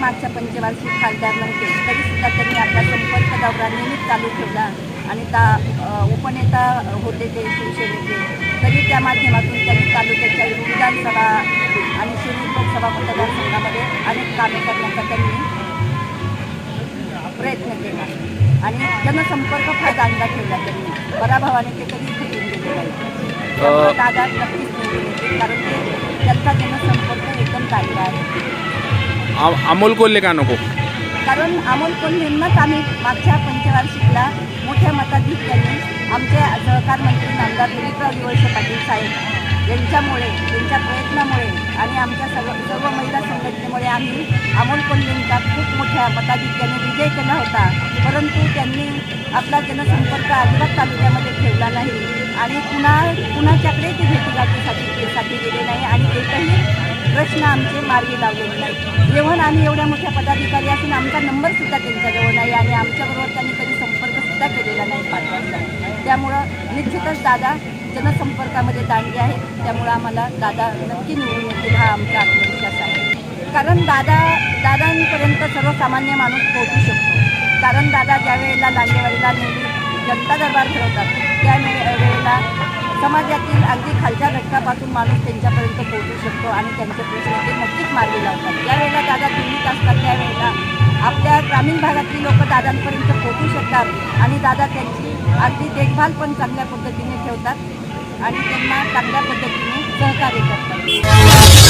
मागच्या पंचवार्षिक खासदार नव्हते तरीसुद्धा त्यांनी आपला संपर्क दौरा नेहमीच चालू ठेवला. आणि त्या उपनेता होते ते शिवसेनेचे. तरी त्या माध्यमातून त्यांनी तालुक्याच्या विधानसभा आणि शिरूर लोकसभा मतदारसंघामध्ये अनेक कामे करण्याचा त्यांनी प्रयत्न केला. आणि जनसंपर्क फार चांगला ठेवला त्यांनी. पराभवाने ते कधी दादा नक्कीच कारण ते त्यांचा जनसंपर्क अ- अमोल कोल्हे का नको? कारण अमोल कोल्हेंनाच आम्ही मागच्या पंचवार्षिकला मोठ्या मताधिक्याने आमचे सहकार मंत्री आमदार दिलीपराव दिवळशे पाटील साहेब यांच्यामुळे त्यांच्या प्रयत्नामुळे आणि आमच्या सर्व सर्व महिला संघटनेमुळे आम्ही अमोल कोल्हेंचा खूप मोठ्या मताधिक्याने विजय केला होता परंतु त्यांनी आपला जनसंपर्क अजिबात तालुक्यामध्ये ठेवला नाही आणि पुन्हा कुणाच्याकडे ते भेटीगाठीसाठी साठी गेले नाही आणि एकही प्रश्न आमचे मार्गी लावलेले नाही. जेव्हा आम्ही एवढ्या मोठ्या पदाधिकारी असून आमचा नंबरसुद्धा त्यांच्याजवळ नाही आणि आमच्याबरोबर त्यांनी कधी संपर्कसुद्धा केलेला नाही पाच त्यामुळं निश्चितच दादा जनसंपर्कामध्ये दांडले आहेत त्यामुळं आम्हाला दादा नक्की निवडून येतील हा आमचा आत्मविश्वास आहे. कारण दादा दादांपर्यंत सर्वसामान्य माणूस पोहोचू शकतो. कारण दादा ज्या वेळेला लांडेवाडीला नेहमी जनता दरबार ठरवतात त्या वेळेला समाजातील अगदी खालच्या घटकापासून माणूस त्यांच्यापर्यंत पोहोचतो. आणि त्यांचे प्रश्न ते नक्कीच मार्गी लावतात. त्यावेळेला दादा दिल्लीत असतात त्यावेळेला आपल्या ग्रामीण भागातली लोक दादांपर्यंत पोहोचू शकतात आणि दादा त्यांची अगदी देखभाल पण चांगल्या पद्धतीने ठेवतात आणि त्यांना चांगल्या पद्धतीने सहकार्य करतात.